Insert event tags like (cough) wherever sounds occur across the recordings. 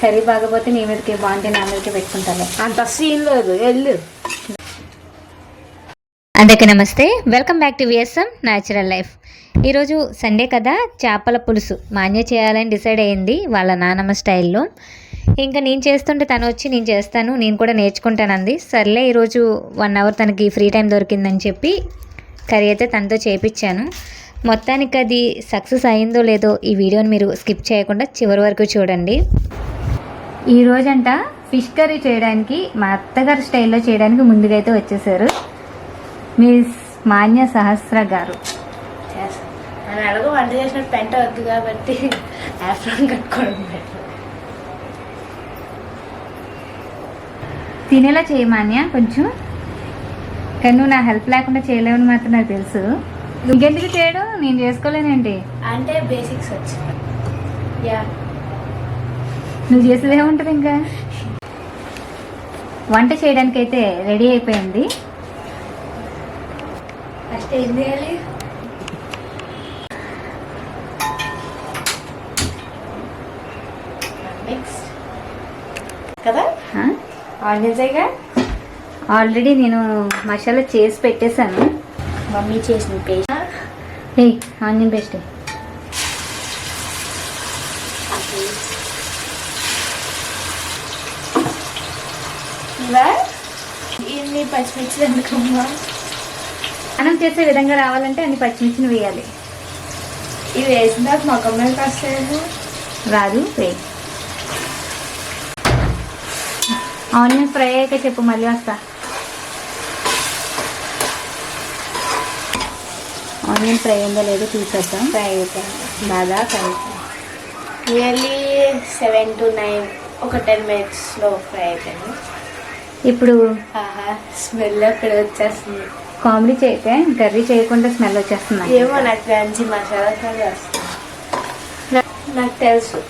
Curry బాగపోతే నీ మీదకి బాగుంటే నా మీదకి పెట్టుకుంటాను అంత సీన్ లేదు వెళ్ళు. అందరికీ నమస్తే welcome back to VSM natural life ఈరోజు సండే కదా చేపల పులుసు. మాన్య చేయాలని డిసైడ్ అయ్యింది వాళ్ళ నానమ్మ స్టైల్లో. ఇంకా నేను చేస్తుంటే తను వచ్చి నేను చేస్తాను నేను కూడా నేర్చుకుంటానంది. సర్లే ఈరోజు వన్ అవర్ తనకి ఫ్రీ టైం దొరికిందని చెప్పి కర్రీ అయితే తనతో చేపించాను మొత్తానికి అది సక్సెస్ అయిందో లేదో ఈ వీడియోని మీరు స్కిప్ చేయకుండా చివరి వరకు చూడండి. ఈ రోజంట ఫిష్ కర్రీ చేయడానికి మా అత్తగారు స్టైల్లో చేయడానికి ముందుగా అయితే వచ్చేసారు మిస్ మాన్య సహస్ర గారు. నేను వంట పెంట వద్దు కాబట్టి ఆఫ్రాన్ కట్టుకోవడం తినేలా చేయి కొంచెం. కానీ నువ్వు నా హెల్ప్ లేకుండా చేయలేవని మాత్రం నాకు తెలుసు. ఇంకెందుకు చేయడం? నేను చేసుకోలేనండి. అంటే బేసిక్స్ వచ్చింది యా. నువ్వు చేసేది ఏముంటుంది ఇంకా. వంట చేయడానికి అయితే రెడీ అయిపోయింది. ఫస్ట్ ఏం చేయాలి? నెక్స్ట్ కదా? ఆనియన్స్ ఆల్రెడీ నేను మసాలా చేసి పెట్టేశాను. మమ్మీ చేసిన పేస్ట్. ఏ ఆనియన్ పేస్ట్. ఇవా ఇన్ని పచ్చిమిర్చి ఎందుకమ్మా? మనం చేసే విధంగా రావాలంటే అన్ని పచ్చిమిర్చిని వేయాలి. ఇవి వేసిన తర్వాత మొక్కం మీద కాస్తాయేమో రాదు వేయి. ఆనియన్ ఫ్రై అయ్యాక చెప్పు మళ్ళీ వస్తా. ఆనియన్ ఫ్రై అయిందో లేదో చూసేద్దాం. ఫ్రై అయిపోయింది బాగా fry. Nearly seven to nine ఒక టెన్ మినిట్స్లో ఫ్రై అయిపోయింది. ఇప్పుడు ఆహా స్మెల్ అక్కడ వచ్చేస్తుంది. కామెడీ చేయక కర్రీ చేయకుండా స్మెల్ వచ్చేస్తుంది. ఏమో నాకు మంచి మసాలా కర్రీ వస్తుంది. నాకు తెలుసు.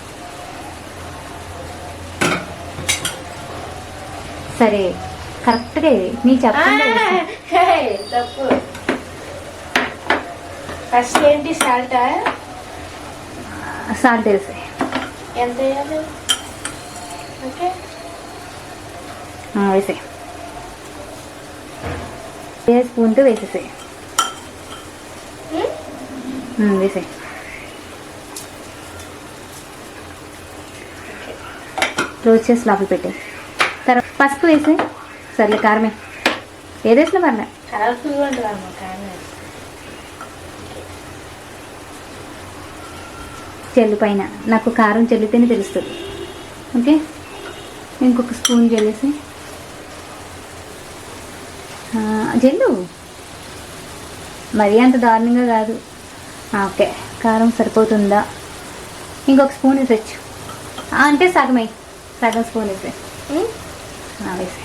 సరే కరెక్ట్గా ఇది నీ చెప్పండి. తప్పు. ఫస్ట్ ఏంటి సాల్ట్ సాల్ట్ తెలిసి ఎంత వేయాలి? ఓకే. వేసే ఏ స్పూన్తో వేసేసాయి. వేసే క్లోజ్ చేసి లోపల పెట్టే తర్వాత పసుపు వేసి సర్లే కారమే. ఏదేసినా పర్లే కలర్ఫుల్గా ఉంటుంది చెల్లు పైన నాకు కారం చెల్లితేనే తెలుస్తుంది. ఓకే? ఇంకొక స్పూన్ జల్లేసి. ఆ, జల్లు? మరీ అంత దారుణంగా కాదు. ఓకే. కారం సరిపోతుందా? ఇంకొక స్పూన్ వేసొచ్చు అంటే సగమే. సగం స్పూన్ వేసే వేసే.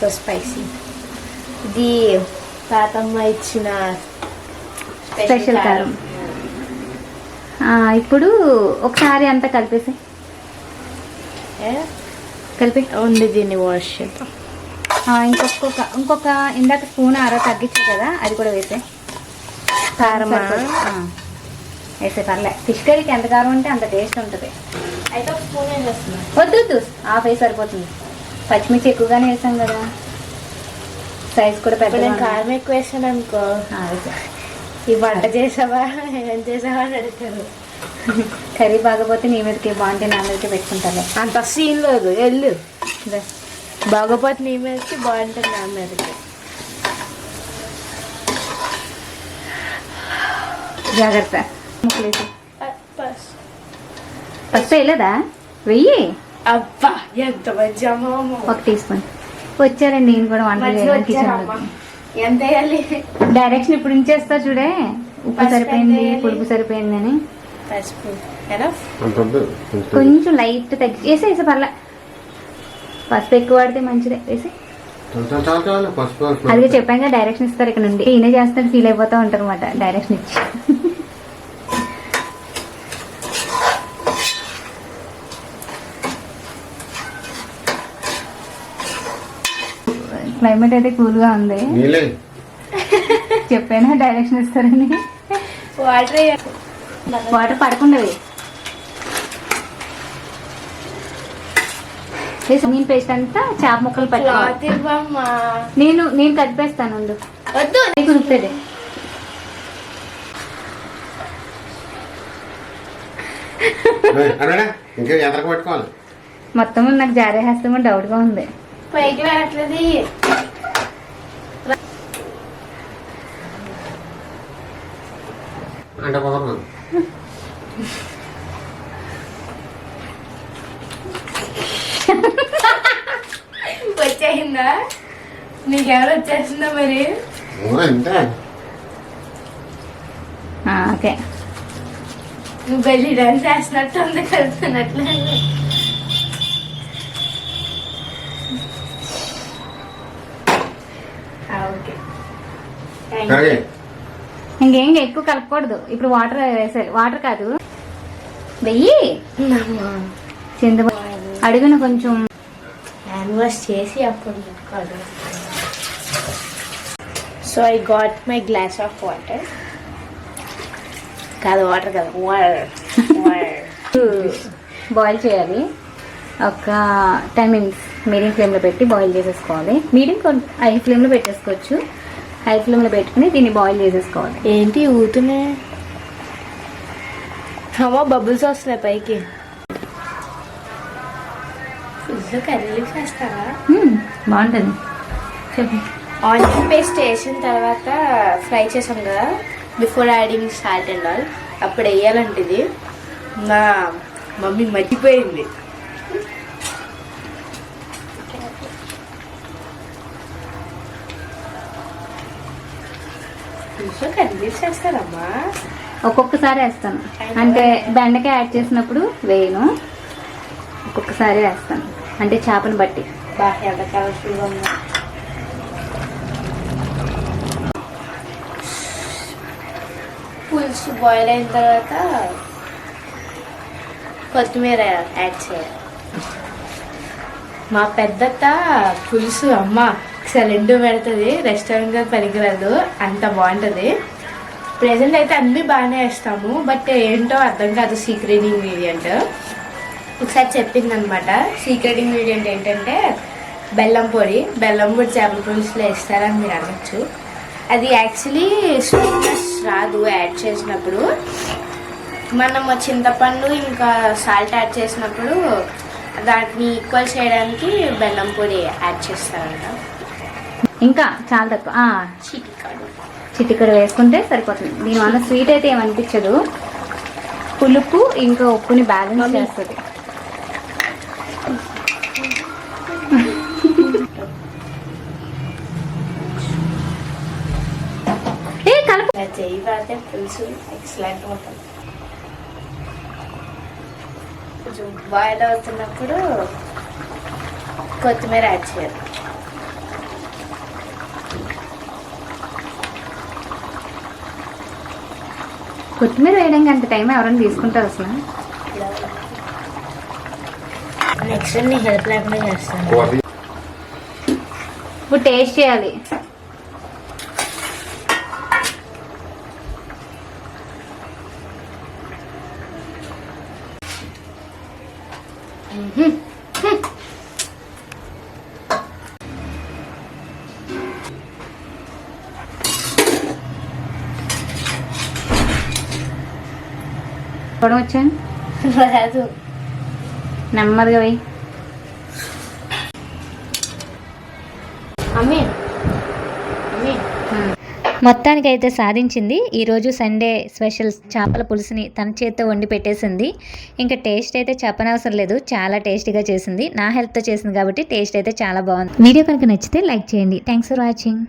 So spicy. ఇది తాతమ్మ ఇచ్చిన స్పెషల్ కారం. ఇప్పుడు ఒకసారి అంతా కలిపేసి? కలిపి ఉంది దీన్ని వాష్ చేద్దాం. ఇంకొక ఇంకొక ఇందాక స్పూన్ ఆరో తగ్గించు కదా అది కూడా వేసే కారమా? వేసే పర్లే. ఫిష్ కర్రీకి ఎంత కారం ఉంటే అంత టేస్ట్ ఉంటుంది. అయితే ఒక స్పూన్ వేసేస్తున్నా వద్దు హాఫ్ వేసి సరిపోతుంది. పచ్చిమిర్చి ఎక్కువగానే వేసాం కదా. సైజ్ కూడా పెద్ద కారం ఎక్కువ వేసాను అనుకో. ఈ వంట చేసావా? ఏం చేసావా అని అడుగుతారు. కర్రీ బాగపోతే నీ మీదకి బాగుంటే నా మీదకి పెట్టుకుంటాను అంత సీన్ లేదు. వెళ్ళు. బాగోపోతే నీ మీదకి బాగుంటుంది నా మీదకి. జాగ్రత్త. ముక్కలేసి బస్. పసుపు వేయలేదా? వెయ్యి. అబ్బా ఎంత మంచి ఒక టీ స్పూన్. వచ్చారండి నేను కూడా వంట చేయడానికి. ఎంత వేయాలి డైరెక్షన్ ఇప్పుడు ఉంచేస్తా చూడే. ఉప్పు సరిపోయింది? పులుపు పసుపు. అంత వద్దు కొంచెం లైట్ తగ్గి వేసే వేసే పర్లే. పసుపు ఎక్కువ వాడితే మంచిదే వేసి. అదిగా చెప్పాను కదా డైరెక్షన్ ఇస్తారు ఇక్కడ నుండి. ఈయన చేస్తాడు ఫీల్ అయిపోతా ఉంటారు అనమాట డైరెక్షన్ ఇచ్చి. క్లైమేట్ అయితే కూల్గా ఉంది. చెప్పానా డైరెక్షన్ ఇస్తారని? వాటర్ వాటర్ పడకుండా మీన్ పేస్ట్ అంతా చేప ముక్కలు ఇవ్వమ్మా. నేను నేను కలిపేస్తాను ఉండు. వద్దు. పట్టుకోవాలి? మొత్తం నాకు జారేసేస్తామో డౌట్గా ఉంది. పైకి వెళ్ళట్లేదు. అంటే కుదరదు వచ్చేసిందా? నీకెవరు వచ్చేసిందా మరి? ఓకే. నువ్వు గల్లీ డాన్స్ వేసినట్టు ఉంది కలుపుతున్నట్లు ఇంకేం ఎక్కువ కలపకూడదు. ఇప్పుడు వాటర్ వేసాలి వాటర్ కాదు. వెయ్యి. చింత అడుగున కొంచెం. హ్యాండ్ వాష్ చేసి అప్పుడు so I got my glass of water కాదు వాటర్ కాదు. వాటర్ బాయిల్ (laughs) చేయాలి. ఒక టెన్ మినిట్స్ మీడియం ఫ్లేమ్లో పెట్టి బాయిల్ చేసేసుకోవాలి. మీడియం హై ఫ్లేమ్లో పెట్టేసుకోవచ్చు. హై ఫ్లేమ్లో పెట్టుకుని దీన్ని బాయిల్ చేసేసుకోవాలి. ఏంటి ఊతున్నాయి అమ్మా బబుల్స్ వస్తున్నాయి పైకి. ఫుల్ కర్రీ చేస్తారా బాగుంటుంది. చెప్పు. ఆనియన్ పేస్ట్ వేసిన తర్వాత ఫ్రై చేసాం కదా before adding salt and all. అప్పుడు వేయాలంటే ఇది. నా మమ్మీ మర్చిపోయింది. ఒక్కొక్కసారి వేస్తాను. అంటే బెండకాయ యాడ్ చేసినప్పుడు వేయను. ఒక్కొక్కసారి వేస్తాను. అంటే చేపను బట్టి. పులుసు బాయిల్ అయిన తర్వాత కొత్తిమీర యాడ్ చేయాలి. మా పెద్దత్త పులుసు అమ్మ సలెండు పెడుతుంది రెస్టారెంట్గా పనికిరాదు అంత బాగుంటుంది. ప్రజెంట్ అయితే అన్నీ బాగానే వేస్తాము బట్ ఏంటో అర్థం కాదు సీక్రెట్ ఇంగ్రీడియంట్ ఒకసారి చెప్పింది అనమాట సీక్రెట్ ఇంగ్రీడియంట్ ఏంటంటే బెల్లం పొడి బెల్లం పొడి చేపల పులుసులో వేస్తారని మీరు అనొచ్చు. అది యాక్చువల్లీ స్వీట్నెస్ రాదు యాడ్ చేసినప్పుడు. మనం చింతపండు ఇంకా సాల్ట్ యాడ్ చేసినప్పుడు దాన్ని ఈక్వల్ చేయడానికి బెల్లం పొడి యాడ్ చేస్తారంట. ఇంకా చాలా తక్కువ చిటికాడు వేసుకుంటే సరిపోతుంది. దీనివల్ల స్వీట్ అయితే ఏమనిపించదు పులుపు ఇంకా ఉప్పుని బ్యాలెన్స్. చేస్తుంది. ఏ కలప. పులుసు ఎక్సలెంట్ ఉంటుంది బాయిల్ అవుతున్నప్పుడు కొత్తిమీర యాడ్ చేయాలి. కొత్తిమీర వేయడానికి అంత టైం ఎవరైనా తీసుకుంటారు అసలు. నెక్స్ట్ హెల్ప్ లేకుండా చేస్తాను. ఇప్పుడు టేస్ట్ చేయాలి. చూడ వచ్చాను రాదు. నెమ్మదిగా పోయి అమ్మి. మొత్తానికైతే సాధించింది. ఈరోజు సండే స్పెషల్ చేపల పులుసుని తన చేత్తో వండి పెట్టేసింది. ఇంకా టేస్ట్ అయితే చెప్పనవసరం లేదు. చాలా టేస్టీగా చేసింది. నా హెల్ప్తో చేసింది కాబట్టి టేస్ట్ అయితే చాలా బాగుంది. వీడియో కనుక నచ్చితే లైక్ చేయండి. Thanks for watching.